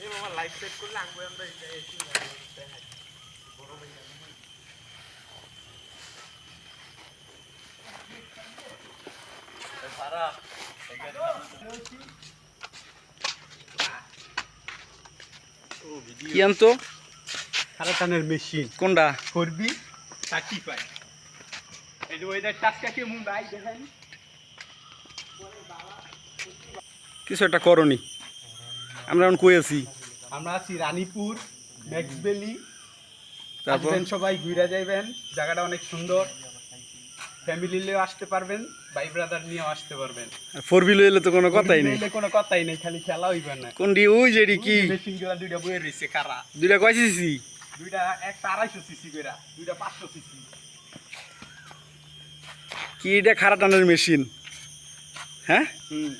এই মামা life set করলে আনব আমরা বড় হয়ে যাবে পারা কি আনতো খারাটানের মেশিন। কোনটা? করবি চাকরি পাই এই যে ওইটার টাচকা কেমন ভাই দেখেন কিছু একটা করনি। আমরা এখন কই আছি? আমরা আছি রানীপুর ম্যাক্স ভ্যালি তারপর? সবাই ঘুরে যাইবেন। জায়গাটা অনেক সুন্দর। ফ্যামিলি নিয়েও আসতে পারবেন ভাই ব্রাদার নিয়েও আসতে পারবেন। ফোর হুইল এলে তো কোনো কথাই নেই। কোনো কথাই নেই খালি খেলা হইবে না। কোনটি ওই যেটি কি? দুইটা বয়ে রয়েছে কারা? দুইটা কয়েছি দুইটা একটা আড়াইশো সিসি করে দুইটা পাঁচশো সিসি। কি এটা খারাপ টানের মেশিন হ্যাঁ? হুম।